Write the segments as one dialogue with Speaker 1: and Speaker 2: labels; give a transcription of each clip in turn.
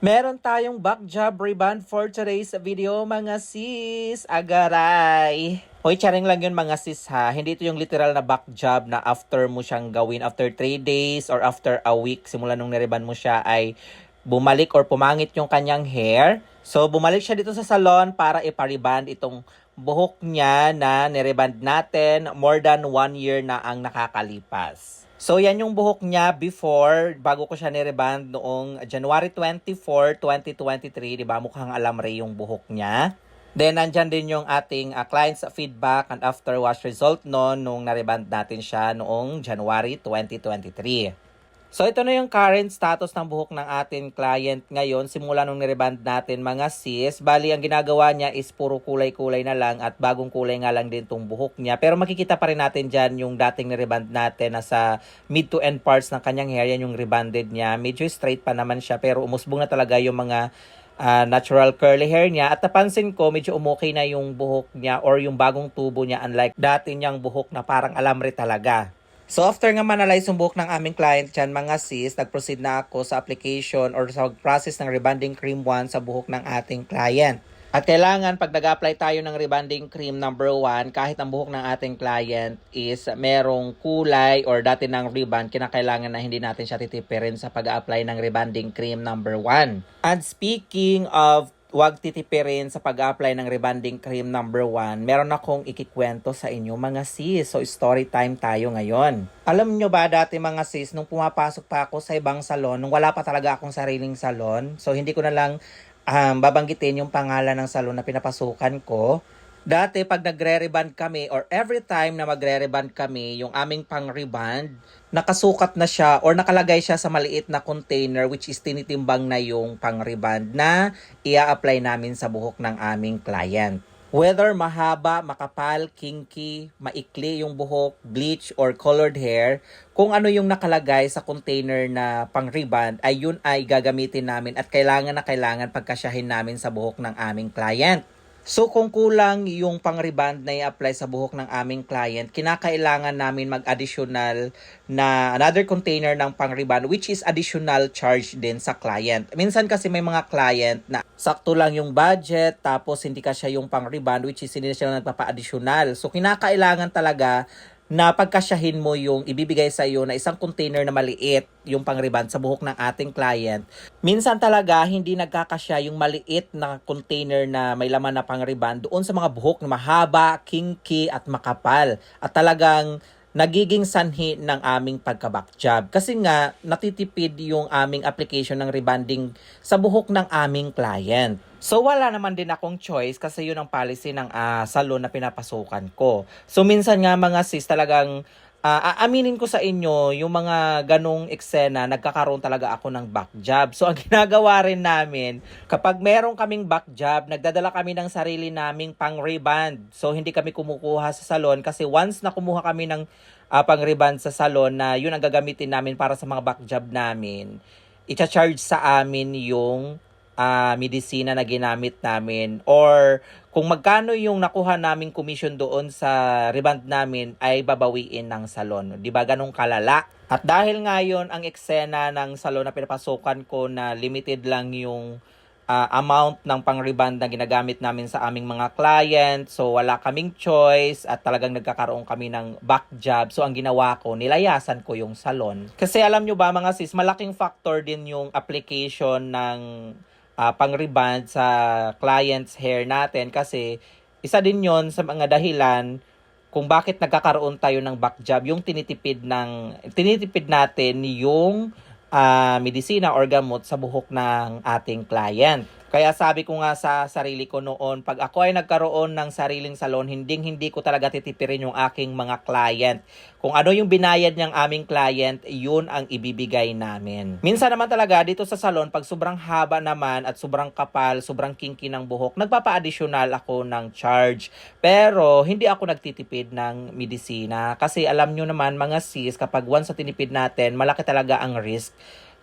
Speaker 1: Meron tayong back job reband for today's video mga sis. Agaray! Hoy, charing lang yun mga sis ha. Hindi ito yung literal na back job na after mo siyang gawin, after 3 days or after a week, simula nung nireban mo siya ay bumalik or pumangit yung kanyang hair. So, bumalik siya dito sa salon para ipariband itong buhok niya na nireband natin more than 1 year na ang nakakalipas. So, yan yung buhok niya before, bago ko siya nireband noong January 24, 2023. Di ba? Mukhang alamre yung buhok niya. Then, nandyan din yung ating uh, client's feedback and after wash result noon nung nareband natin siya noong January 2023. So ito na yung current status ng buhok ng ating client ngayon simula nung nireband natin mga sis. Bali ang ginagawa niya is puro kulay-kulay na lang at bagong kulay nga lang din tong buhok niya. Pero makikita pa rin natin dyan yung dating nireband natin na sa mid to end parts ng kanyang hair. Yan yung rebanded niya. Medyo straight pa naman siya pero umusbong na talaga yung mga ah, natural curly hair niya. At napansin ko, medyo umukay na yung buhok niya or yung bagong tubo niya unlike dati niyang buhok na parang alamre talaga. So after nga manalize yung buhok ng aming client dyan mga sis, nag-proceed na ako sa application or sa process ng rebanding cream 1 sa buhok ng ating client. At kailangan pag nag-apply tayo ng rebanding cream number 1, kahit ang buhok ng ating client is merong kulay or dati ng reband, kinakailangan na hindi natin siya titipirin sa pag-apply ng rebanding cream number 1. And speaking of wag titipirin sa pag-apply ng rebanding cream number 1, meron akong ikikwento sa inyo mga sis. So story time tayo ngayon. Alam nyo ba dati mga sis, nung pumapasok pa ako sa ibang salon, nung wala pa talaga akong sariling salon, so hindi ko na lang um, babanggitin yung pangalan ng salon na pinapasukan ko. Dati pag nagre-reband kami or every time na magre-reband kami, yung aming pang-reband, nakasukat na siya or nakalagay siya sa maliit na container which is tinitimbang na yung pang-reband na ia-apply namin sa buhok ng aming client. Whether mahaba, makapal, kinky, maikli yung buhok, bleach, or colored hair, kung ano yung nakalagay sa container na pang-reband, ay yun ay gagamitin namin at kailangan na kailangan pagkasyahin namin sa buhok ng aming client. So kung kulang yung pang-reband na i-apply sa buhok ng aming client, kinakailangan namin mag-additional na another container ng pang-reband which is additional charge din sa client. Minsan kasi may mga client na sakto lang yung budget tapos hindi ka siya yung pang-reband which is hindi na sila nagpapa-additional. So kinakailangan talaga na pagkasyahin mo yung ibibigay sa iyo na isang container na maliit, yung pang-reband sa buhok ng ating client. Minsan talaga hindi nagkakasya yung maliit na container na may laman na pang-reband doon sa mga buhok na mahaba, kinky at makapal. At talagang nagiging sanhi ng aming pagka-back job. Kasi nga, natitipid yung aming application ng rebanding sa buhok ng aming client. So wala naman din akong choice kasi yun ang policy ng ah, salon na pinapasukan ko. So minsan nga mga sis talagang ah, aaminin ko sa inyo yung mga ganong eksena nagkakaroon talaga ako ng back job. So ang ginagawa rin namin kapag meron kaming back job, nagdadala kami ng sarili naming pang reband. So hindi kami kumukuha sa salon kasi once na kumuha kami ng ah, pang reband sa salon na yun ang gagamitin namin para sa mga back job namin, i-charge sa amin yung ah, medisina na ginamit namin or kung magkano yung nakuha naming commission doon sa reband namin ay babawiin ng salon. 'Di ba ganong kalala? At dahil ngayon ang eksena ng salon na pinapasukan ko na limited lang yung ah, amount ng pang-reband na ginagamit namin sa aming mga client. So, wala kaming choice at talagang nagkakaroon kami ng back job. So, ang ginawa ko, nilayasan ko yung salon. Kasi alam nyo ba mga sis, malaking factor din yung application ng ah, pang-reband sa client's hair natin kasi isa din yon sa mga dahilan kung bakit nagkakaroon tayo ng back job, yung tinitipid ng tinitipid natin yung ah, medisina or gamot sa buhok ng ating client. Kaya sabi ko nga sa sarili ko noon, pag ako ay nagkaroon ng sariling salon, hindi hindi ko talaga titipirin yung aking mga client. Kung ano yung binayad niyang aming client, yun ang ibibigay namin. Minsan naman talaga dito sa salon, pag sobrang haba naman at sobrang kapal, sobrang kinky ng buhok, nagpapa-additional ako ng charge. Pero hindi ako nagtitipid ng medisina kasi alam nyo naman mga sis, kapag once sa tinipid natin, malaki talaga ang risk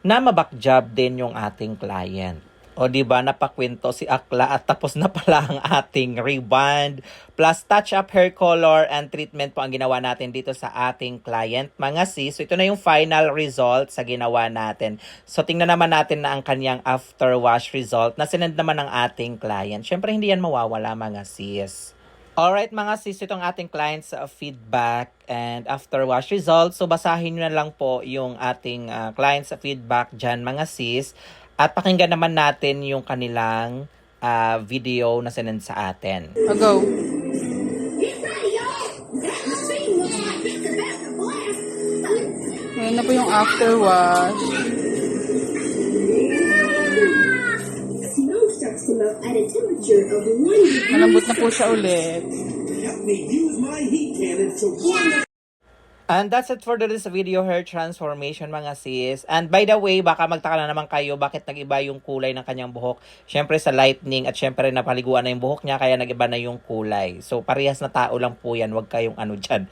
Speaker 1: na maback job din yung ating client. O di ba napakwento si Akla at tapos na pala ang ating reband plus touch up hair color and treatment po ang ginawa natin dito sa ating client mga sis. So ito na yung final result sa ginawa natin. So tingnan naman natin na ang kanyang after wash result na sinend naman ng ating client. Syempre hindi yan mawawala mga sis. Alright mga sis, itong ating clients uh, feedback and after wash results. So basahin nyo na lang po yung ating uh, clients feedback dyan mga sis. At pakinggan naman natin yung kanilang uh, video na sinend sa atin.
Speaker 2: Oh, go. Ngayon na po yung after wash.
Speaker 3: Snow starts to melt at a temperature of 1 degree.
Speaker 2: Malambot na po siya ulit.
Speaker 4: Help me use my heat cannon to warm
Speaker 1: And that's it for this video hair transformation mga sis. And by the way, baka magtaka na naman kayo bakit nag-iba yung kulay ng kanyang buhok. Syempre sa lightning at syempre napaliguan na yung buhok niya kaya nag-iba na yung kulay. So parehas na tao lang po yan. Huwag kayong ano dyan.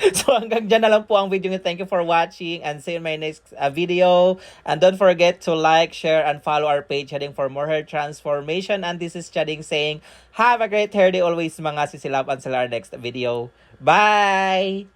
Speaker 1: so hanggang dyan na lang po ang video nyo. Thank you for watching and see you in my next uh, video. And don't forget to like, share, and follow our page heading for more hair transformation. And this is Chading saying, have a great hair day always mga sisilap until our next video. Bye!